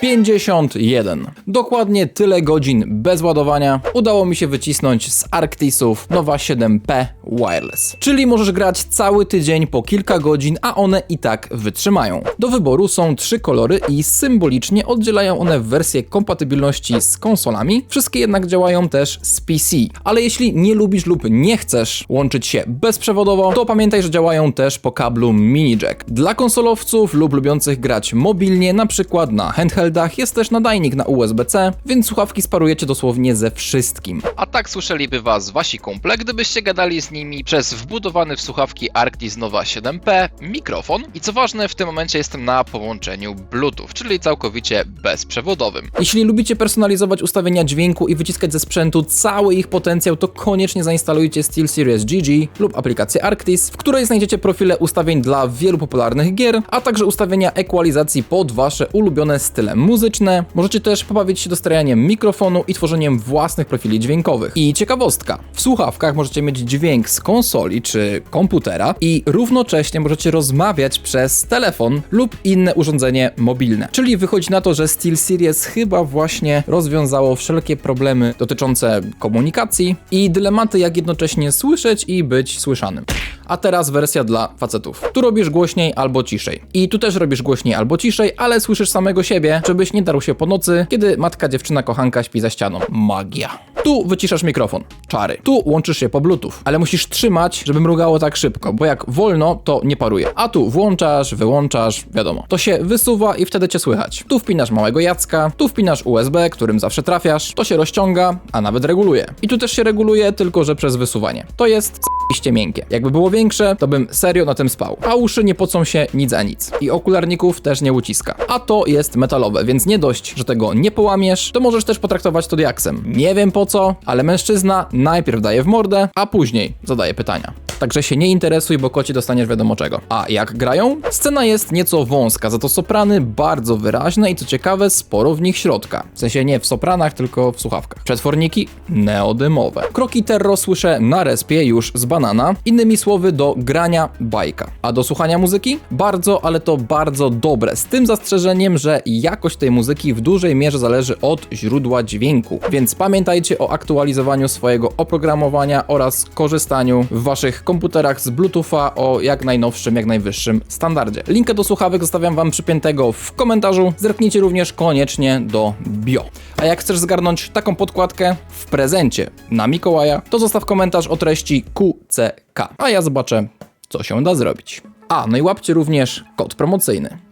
51. Dokładnie tyle godzin bez ładowania udało mi się wycisnąć z Arctisów Nova 7P Wireless. Czyli możesz grać cały tydzień po kilka godzin, a one i tak wytrzymają. Do wyboru są trzy kolory i symbolicznie oddzielają one wersje kompatybilności z konsolami. Wszystkie jednak działają też z PC. Ale jeśli nie lubisz lub nie chcesz łączyć się bezprzewodowo, to pamiętaj, że działają też po kablu mini jack. Dla konsolowców lub lubiących grać mobilnie, na przykład na handheldach, jest też nadajnik na USB-C, więc słuchawki sparujecie dosłownie ze wszystkim. A tak słyszeliby was wasi kumple, gdybyście gadali z nimi przez wbudowany w słuchawki Arctis Nova 7P mikrofon. I co ważne, w tym momencie jestem na połączeniu Bluetooth, czyli całkowicie bezprzewodowym. Jeśli lubicie personalizować ustawienia dźwięku i wyciskać ze sprzętu cały ich potencjał, to koniecznie zainstalujcie SteelSeries GG lub aplikację Arctis, w której znajdziecie profile ustawień dla wielu popularnych gier, a także ustawienia ekwalizacji pod wasze ulubione style muzyczne. Możecie też pobawić się dostrajaniem mikrofonu i tworzeniem własnych profili dźwiękowych. I ciekawostka, w słuchawkach możecie mieć dźwięk z konsoli czy komputera i równocześnie możecie rozmawiać przez telefon lub inne urządzenie mobilne. Czyli wychodzi na to, że SteelSeries chyba właśnie rozwiązało wszelkie problemy dotyczące komunikacji i dylematy, jak jednocześnie słyszeć i być słyszanym. A teraz wersja dla facetów. Tu robisz głośniej albo ciszej. I tu też robisz głośniej albo ciszej, ale słyszysz samego siebie, żebyś nie darł się po nocy, kiedy matka, dziewczyna, kochanka śpi za ścianą. Magia. Tu wyciszasz mikrofon. Czary. Tu łączysz się po bluetooth, ale musisz trzymać, żeby mrugało tak szybko, bo jak wolno, to nie paruje. A tu włączasz, wyłączasz, wiadomo. To się wysuwa i wtedy cię słychać. Tu wpinasz małego jacka, tu wpinasz USB, którym zawsze trafiasz, to się rozciąga, a nawet reguluje. I tu też się reguluje, tylko że przez wysuwanie. To jest iście miękkie. Jakby było większe, to bym serio na tym spał. A uszy nie pocą się nic a nic. I okularników też nie uciska. A to jest metalowe, więc nie dość, że tego nie połamiesz, to możesz też potraktować to diaksem. Nie wiem po co, ale mężczyzna najpierw daje w mordę, a później zadaje pytania. Także się nie interesuj, bo koci dostaniesz wiadomo czego. A jak grają? Scena jest nieco wąska, za to soprany bardzo wyraźne i co ciekawe, sporo w nich środka. W sensie nie w sopranach, tylko w słuchawkach. Przetworniki neodymowe. Kroki terro słyszę na respie już z banana, innymi słowy do grania bajka. A do słuchania muzyki? Bardzo, ale to bardzo dobre, z tym zastrzeżeniem, że jakość tej muzyki w dużej mierze zależy od źródła dźwięku. Więc pamiętajcie o aktualizowaniu swojego oprogramowania oraz korzystaniu w waszych komputerach z Bluetootha o jak najnowszym, jak najwyższym standardzie. Linkę do słuchawek zostawiam wam przypiętego w komentarzu. Zerknijcie również koniecznie do bio. A jak chcesz zgarnąć taką podkładkę w prezencie na Mikołaja, to zostaw komentarz o treści QCK. A ja zobaczę, co się da zrobić. A, no i łapcie również kod promocyjny.